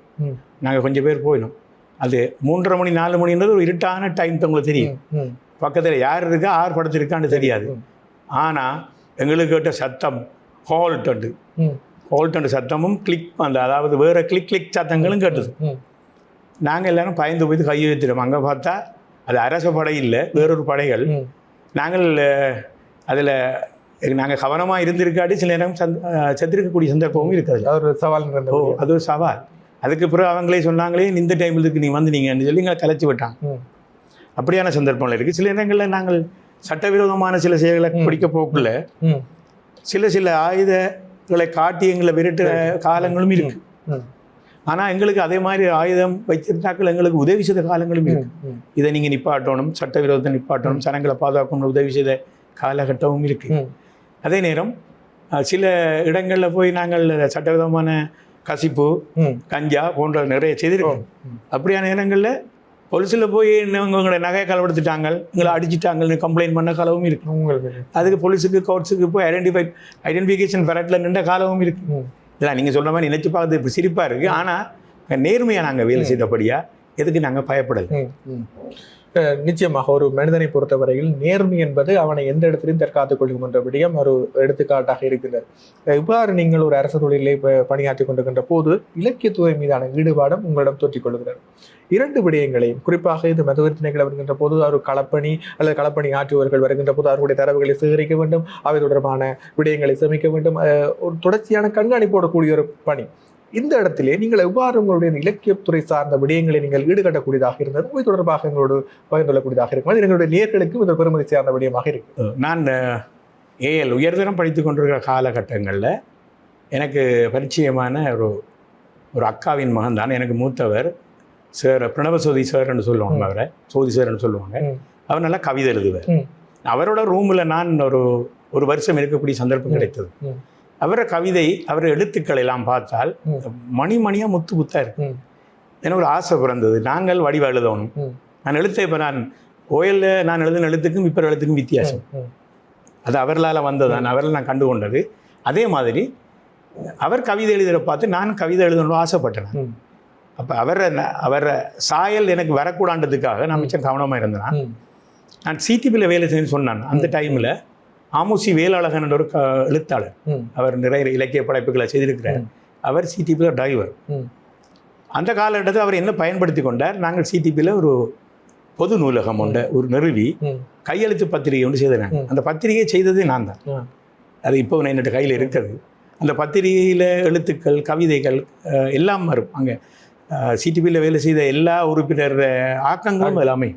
[SPEAKER 2] நாங்கள் கொஞ்சம் பேர் போயிடும் அது மூன்றரை மணி நாலு மணின்றது ஒரு இருட்டான டைம் உங்களுக்கு தெரியும். பக்கத்தில் யார் இருக்கா யார் படுத்திருக்கான்னு தெரியாது. ஆனால் எங்களுக்கு கேட்ட சத்தம் ஹால்ட்டு. ஹால்ட்டு சத்தமும் கிளிக் அந்த அதாவது வேறு கிளிக் கிளிக் சத்தங்களும் கேட்டுது நாங்கள் எல்லாரும் பயந்து போய் கை வைத்திடும் அங்கே பார்த்தா அது அரச படை இல்லை வேறொரு படைகள். நாங்கள் அதில் நாங்கள் கவனமாக இருந்திருக்காட்டி சில நேரம் சந்த் செத்திருக்கக்கூடிய சந்தர்ப்பமும் இருக்குது
[SPEAKER 1] அது ஒரு சவால்
[SPEAKER 2] ஓ. அது ஒரு சவால் அதுக்கு பிறகு அவங்களே சொன்னாங்களே இந்த டைமிலுக்கு நீ வந்து நீங்கன்னு சொல்லி எங்களை கலைச்சி விட்டாங்க. அப்படியான சந்தர்ப்பங்கள் இருக்குது சில நேரங்களில் நாங்கள் சட்டவிரோதமான சில செயல்களை. பிடிக்க போக்குள்ள சில சில ஆயுதங்களை காட்டி எங்களை விரட்டுற காலங்களும் இருக்கு. ஆனால் எங்களுக்கு அதே மாதிரி ஆயுதம் வச்சிருந்தாக்கள் எங்களுக்கு உதவி செய்த காலங்களும் இருக்கு. இதை நீங்கள் நிப்பாட்டணும் சட்டவிரோதத்தை நிப்பாட்டணும் சனங்களை பாதுகாக்கணும் உதவி செய்த காலகட்டமும் இருக்கு. அதே நேரம் சில இடங்களில் போய் நாங்கள் சட்டவிரோதமான கசிப்பு. கஞ்சா போன்ற நிறைய செய்திருக்கோம். அப்படியான நேரங்களில் போலீஸில் போய் உங்களை நகையை களவெடுத்துட்டாங்க எங்களை அடிச்சிட்டாங்கன்னு கம்ப்ளைண்ட் பண்ண காலமும் இருக்கு.
[SPEAKER 1] உங்களுக்கு
[SPEAKER 2] அதுக்கு போலீஸுக்கு கோர்ட்ஸுக்கு போய் ஐடென்டிஃபை ஐடென்டிஃபிகேஷன் பெரட்டில் நின்ற காலமும் இருக்கு.
[SPEAKER 1] ம்.
[SPEAKER 2] இல்லை நீங்கள் சொல்ற மாதிரி நினைச்சு பார்க்கறது இப்படி சிரிப்பாக இருக்குது ஆனால் நேர்மையாக நாங்கள் வேலை செய்தபடியா எதுக்கு நாங்கள் பயப்படலை?
[SPEAKER 1] நிச்சயமாக ஒரு மனிதனை பொறுத்தவரையில் நேர்மை என்பது அவனை எந்த இடத்திலும் தற்காத்துக் கொள்ளும் என்ற விடயம் ஒரு எடுத்துக்காட்டாக இருக்கின்றது. இவ்வாறு நீங்கள் ஒரு அரசு தொழிலை ப- பணியாற்றிக் கொண்டிருக்கின்ற போது இலக்கியத்துறை மீதான ஈடுபாடும் உங்களிடம் தோற்றிக் கொள்கிறது. இரண்டு விடயங்களையும் குறிப்பாக இது மதுவிருத்தினைகள் வருகின்ற போது ஒரு களப்பணி அல்லது களப்பணி ஆற்றுவர்கள் வருகின்ற போது அவர்களுடைய தரவுகளை சேகரிக்க வேண்டும். அவை தொடர்பான விடயங்களை சேமிக்க வேண்டும். ஒரு தொடர்ச்சியான கண்காணிப்போடு கூடிய ஒரு பணி. இந்த இடத்திலே நீங்கள் எவ்வாறு உங்களுடைய இலக்கியத்துறை சார்ந்த விடயங்களை நீங்கள் ஈடுகட்டக்கூடியதாக இருந்தது? இவை தொடர்பாக எங்களோடு பகிர்ந்து கொள்ளக்கூடியதாக இருக்கும். அது எங்களுடைய நேர்களுக்கும் இது பெருமதி சார்ந்த விடயமாக இருக்கு
[SPEAKER 2] நான் ஏஎல் உயர்தரம் படித்து கொண்டிருக்கிற காலகட்டங்களில் எனக்கு பரிச்சயமான ஒரு ஒரு அக்காவின் மகன் தான் எனக்கு மூத்தவர். சார் பிரணவ சோதி சார்ன்னு சொல்லுவாங்க அவரை சோதி சார்னு சொல்லுவாங்க. அவர் நல்லா கவிதை எழுதுவார். அவரோட ரூமில் நான் ஒரு ஒரு வருஷம் இருக்கக்கூடிய சந்தர்ப்பம். கிடைத்தது. அவர கவிதை அவர் எழுத்துக்கள் எல்லாம் பார்த்தால். மணி மணியாக முத்து முத்தா இருக்கு
[SPEAKER 1] ம்.
[SPEAKER 2] எனக்கு ஒரு ஆசை பிறந்தது நாங்கள் வடிவ எழுதணும். நான் எழுத்த இப்போ நான் ஓயல்ல நான் எழுதின எழுத்துக்கும் இப்போ எழுத்துக்கும் வித்தியாசம். அது அவர்களால் வந்ததான் அவரில் நான் கண்டு கொண்டது அதே மாதிரி அவர் கவிதை எழுதுகிற பார்த்து நான் கவிதை எழுதணும்னு ஆசைப்பட்டேன். அப்போ அவரை அவரை சாயல் எனக்கு வரக்கூடாண்டதுக்காக நான் மிச்சம் கவனமாக இருந்தேன். நான் சிடிபியில் வேலை செய்யணும்னு சொன்னான் அந்த டைமில் ஆமுசி வேலாளகன் என்ற ஒரு க எழுத்தாளர். அவர் நிறைய இலக்கிய படைப்புகளை செய்திருக்கிறார் அவர் சிடிபியில் டிரைவர். அந்த காலகட்டத்தில் அவர் என்ன பயன்படுத்தி கொண்டார் நாங்கள் சிடிபியில் ஒரு பொது நூலகம் உண்டு ஒரு நிறுவி. கையெழுத்து பத்திரிகை ஒன்று செய்தேன். அந்த பத்திரிகை செய்ததே நான் தான். அது இப்போ என்னோட கையில் இருக்குது அந்த பத்திரிகையில் எழுத்துக்கள் கவிதைகள் எல்லாம் வரும் அங்கே சிடிபியில் வேலை செய்த எல்லா உறுப்பினர் ஆக்கங்களும் எல்லாமே.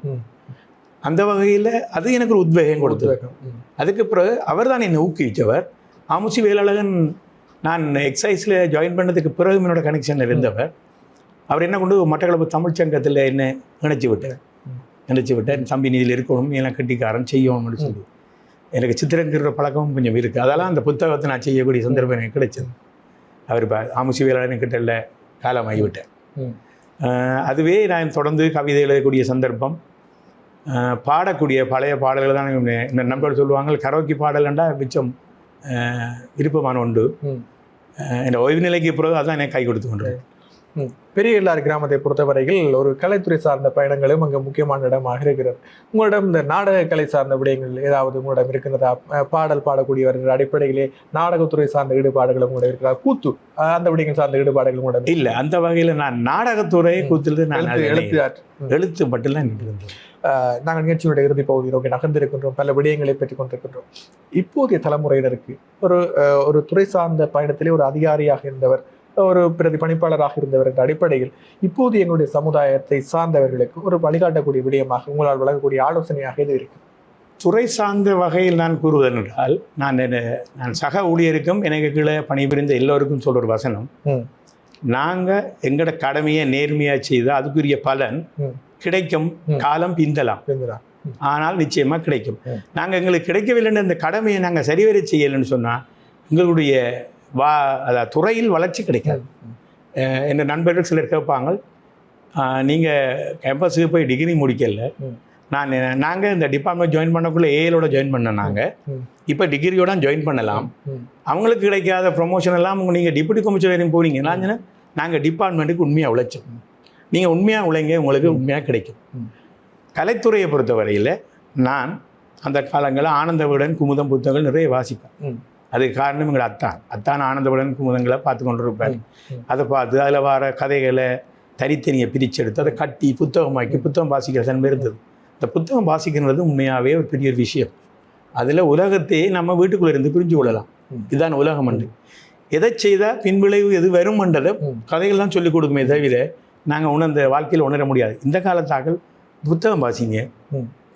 [SPEAKER 2] அந்த வகையில் அது எனக்கு ஒரு உத்வேகம் கொடுத்தது.
[SPEAKER 1] ம்.
[SPEAKER 2] அதுக்கு பிறகு அவர் தான் என்னை ஊக்குவிச்சவர். ஆமுசி வேலாளகன் நான் எக்ஸைஸில் ஜாயின் பண்ணதுக்கு பிறகு என்னோட கனெக்ஷனில் இருந்தவர். அவர் என்ன கொண்டு மட்டக்களப்பு தமிழ்ச் சங்கத்தில் என்ன இணைச்சி விட்டார்.
[SPEAKER 1] ம்.
[SPEAKER 2] இணைச்சி விட்டார். தம்பி இதில் இருக்கணும் எல்லாம் கட்டிக்காரன் செய்யணும்னு சொல்லி. எனக்கு சித்திரங்கிற பழக்கமும் கொஞ்சம் இருக்குது அதெல்லாம் அந்த புத்தகத்தை நான் செய்யக்கூடிய சந்தர்ப்பம் எனக்கு கிடைச்சது. அவர் இப்போ ஆமுசி வேலாளன் கிட்ட இல்லை காலமாகி விட்டார்.
[SPEAKER 1] ம்.
[SPEAKER 2] அஹ் அதுவே நான் தொடர்ந்து கவிதை எழுதக்கூடிய சந்தர்ப்பம். பாடக்கூடிய பழைய பாடல்கள் தான் இந்த நண்பர்கள் சொல்லுவாங்க கரோக்கி பாடல்ண்டா மிச்சம் விருப்பமான உண்டு இந்த ஓய்வு நிலைக்கு பிறகு அதான் எனக்கு கை கொடுத்து கொண்டு.
[SPEAKER 1] பெரிய எல்லார் கிராமத்தை பொறுத்தவரையில் ஒரு கலைத்துறை சார்ந்த பயணங்களும் அங்கே முக்கியமான இடமாக இருக்கிறது. உங்களிடம் இந்த நாடக கலை சார்ந்த விடயங்கள் ஏதாவது உங்களிடம் இருக்கிறதா? பாடல் பாடக்கூடியவர்கள் அடிப்படையிலே நாடகத்துறை சார்ந்த ஈடுபாடுகள் உங்களிடம் இருக்கிறதா? கூத்து அந்த விடயங்கள் சார்ந்த ஈடுபாடுகள் உங்களிடம்
[SPEAKER 2] இல்லை அந்த வகையில் நான் நாடகத்துறை. கூத்துல நான்
[SPEAKER 1] எழுத்து எழுத்து
[SPEAKER 2] மட்டும்தான் நின்று இருந்தது.
[SPEAKER 1] அஹ் நாங்கள் நிகழ்ச்சியுடைய இறுதி பகுதி நோக்கி நகர்ந்திருக்கின்றோம். பல விடயங்களை பெற்றுக் கொண்டிருக்கின்றோம். இப்போதைய தலைமுறையினருக்கு ஒரு ஒரு துறை சார்ந்த பயணத்திலே ஒரு அதிகாரியாக இருந்தவர் ஒரு பிரதி பணிப்பாளராக இருந்தவர் என்ற அடிப்படையில் இப்போது எங்களுடைய சமுதாயத்தை சார்ந்தவர்களுக்கு ஒரு வழிகாட்டக்கூடிய விடயமாக உங்களால் வழங்கக்கூடிய ஆலோசனையாக இது இருக்கு
[SPEAKER 2] துறை சார்ந்த வகையில் நான் கூறுவது என்றால் நான் என்ன- நான் சக ஊழியருக்கும் எனக்கு கீழே பணிபுரிந்த எல்லோருக்கும் சொல்ற ஒரு வசனம். நாங்கள் எங்களோட கடமையை நேர்மையாக செய்தால் அதுக்குரிய பலன். கிடைக்கும். காலம் பிந்தலாம்? ஆனால் நிச்சயமாக கிடைக்கும். நாங்கள் எங்களுக்கு கிடைக்கவில்லைன்னு இந்த கடமையை நாங்கள் சரிவர செய்யலைன்னு சொன்னால் எங்களுடைய வா அதாவது துறையில் வளர்ச்சி கிடைக்காது என் நண்பர்கள் சிலர் கேட்பாங்க நீங்கள் கேம்பஸுக்கு போய் டிகிரி முடிக்கல. நான் நாங்கள் இந்த டிபார்ட்மெண்ட் ஜாயின் பண்ணக்குள்ளே ஏஎலோட ஜாயின் பண்ண நாங்கள். இப்போ டிகிரியோட ஜாயின் பண்ணலாம். அவங்களுக்கு கிடைக்காத ப்ரொமோஷன் எல்லாம் உங்க நீங்கள் டிப்யூட்டி கமிஷனர் வரையும் நான் சொன்னேன் நாங்கள் டிபார்ட்மெண்ட்டுக்கு உண்மையாக உழைச்சோம் நீங்கள் உண்மையாக உழைங்க உங்களுக்கு உண்மையாக கிடைக்கும். கலைத்துறையை பொறுத்தவரையில் நான் அந்த காலங்களில் ஆனந்தவுடன் குமுதம் புத்தகங்கள் நிறைய வாசிப்பேன். அதுக்கு காரணம் எங்கள் அத்தான் அத்தான் ஆனந்தவுடன் குமுதங்களை பார்த்து கொண்டு.
[SPEAKER 1] ம்.
[SPEAKER 2] அதை பார்த்து அதில் வர கதைகளை தனித்தனியை பிரிச்செடுத்து அதை கட்டி புத்தகமாக்கி புத்தகம் வாசிக்கிற தன்மை இருந்தது இந்த புத்தகம் வாசிக்கிறது உண்மையாகவே ஒரு பெரிய ஒரு விஷயம் அதில் உலகத்தையே நம்ம வீட்டுக்குள்ளே இருந்து புரிஞ்சு கொள்ளலாம். இதுதான் உலகம் அண்டு எதை செய்தால் பின்விளைவு எது வரும்ன்றதை. கதைகள் தான் சொல்லிக் கொடுக்குமே தவிர நாங்கள் உணர்ந்த வாழ்க்கையில் உணர முடியாது இந்த காலத்தாக்கள் புத்தகம் வாசிங்க.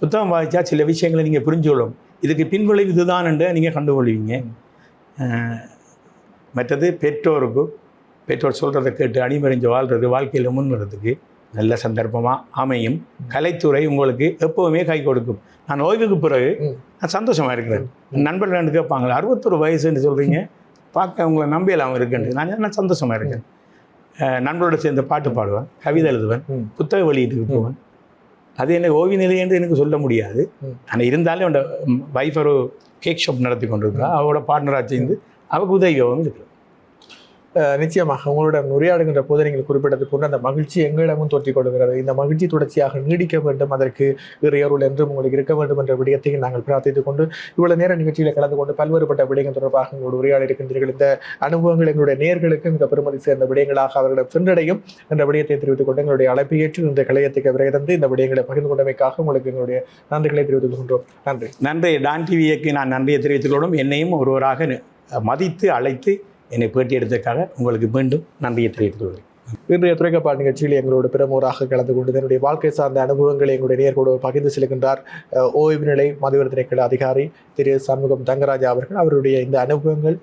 [SPEAKER 2] புத்தகம் வாசித்தா சில விஷயங்களை நீங்கள் புரிஞ்சு கொள்ளும் இதுக்கு பின்விளைவு இதுதான் நீங்கள் கண்டுகொள்வீங்க மற்றது பெற்றோருக்கு பெற்றோர் சொல்கிறத கேட்டு அடிமறிஞ்சு வாழ்கிறது வாழ்க்கையில் முன்னுறதுக்கு நல்ல சந்தர்ப்பமாக அமையும். கலைத்துறை உங்களுக்கு எப்போவுமே கை கொடுக்கும். நான் ஓய்வுக்கு பிறகு. நான் சந்தோஷமாக இருக்கிறேன். நண்பர்கள் ரெண்டு கேட்பாங்க அறுபத்தொரு வயசுன்னு சொல்கிறீங்க பார்க்க உங்களை நம்பியலாம் இருக்குன்னு நான் நான் சந்தோஷமாக இருக்கேன். நண்பரோட சேர்ந்து பாட்டு பாடுவேன் கவிதை எழுதுவேன். புத்தக வெளியீட்டுக்கு போவேன். அது எனக்கு ஓய்வு நிலை என்று எனக்கு சொல்ல முடியாது. ஆனால் இருந்தாலும் என்னோட வைஃப் ஒரு கேக் ஷாப் நடத்தி கொண்டிருக்கா அவளோட பார்ட்னராக சேர்ந்து அவருக்கு உதவியாகவும் இருக்கு
[SPEAKER 1] நிச்சயமாக உங்களுடன் உரையாடுகின்ற போது நீங்கள் குறிப்பிட்டது போன்ற அந்த மகிழ்ச்சி எங்களிடமும் தோற்றிக் கொள்கிறது இந்த மகிழ்ச்சி தொடர்ச்சியாக நீடிக்க வேண்டும் அதற்கு இறையருள் என்றும் உங்களுக்கு இருக்க வேண்டும் என்ற விடயத்தையும் நாங்கள் பிரார்த்தித்துக் கொண்டு இவ்வளவு நேர நிகழ்ச்சியில் கலந்து கொண்டு பல்வேறுபட்ட விடயங்கள் தொடர்பாக உங்களோட உரையாடி இருக்கின்றீர்கள். இந்த அனுபவங்கள் எங்களுடைய நேர்களுக்கு மிக பெருமதி சேர்ந்த விடயங்களாக அவர்களிடம் சென்றடையும் என்ற விடயத்தை தெரிவித்துக் கொண்டு எங்களுடைய அழைப்பை ஏற்று இந்த கலையத்துக்கு விரைந்து இந்த விடயங்களை பகிர்ந்து கொண்டமைக்காக உங்களுக்கு எங்களுடைய நன்றிகளை தெரிவித்துக் கொள்கின்றோம். நன்றி.
[SPEAKER 2] நன்றி. டான் டிவிக்கு நான் நன்றியை தெரிவித்துக் கொள்ளும். என்னையும் ஒருவராக மதித்து அழைத்து என்னை பேட்டி எடுத்ததற்காக உங்களுக்கு மீண்டும் நன்றியை தெரிவித்துக் கொள்கிறேன்.
[SPEAKER 1] இன்றைய துறைக்கப்பாடு நிகழ்ச்சியில் எங்களோட பிரமுகராக கலந்து கொண்டு தன்னுடைய வாழ்க்கை சார்ந்த அனுபவங்களை எங்களுடைய நேர்களோடு பகிர்ந்து செல்கின்றார் ஓய்வு நிலை மதுவிர அதிகாரி திரு சண்முகம் தங்கராஜா அவர்கள். அவருடைய இந்த அனுபவங்கள்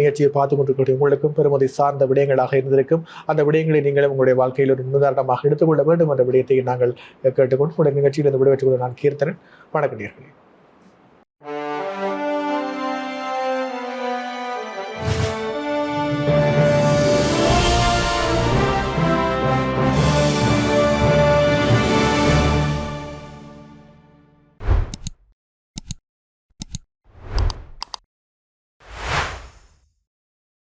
[SPEAKER 1] நிகழ்ச்சியை பார்த்து கொண்டிருக்கிற உங்களுக்கும் பெருமதி சார்ந்த விடயங்களாக இருந்திருக்கும். அந்த விடயங்களை நீங்களும் உங்களுடைய வாழ்க்கையில் ஒரு முன்னுதாரணமாக எடுத்துக்கொள்ள வேண்டும் என்ற விடயத்தை நாங்கள் கேட்டுக்கொண்டு உங்களுடைய நிகழ்ச்சியில் இந்த விடைபெற்றுக் கொள்ள நான் கீர்த்தனன். வணக்கம் நேர்களே.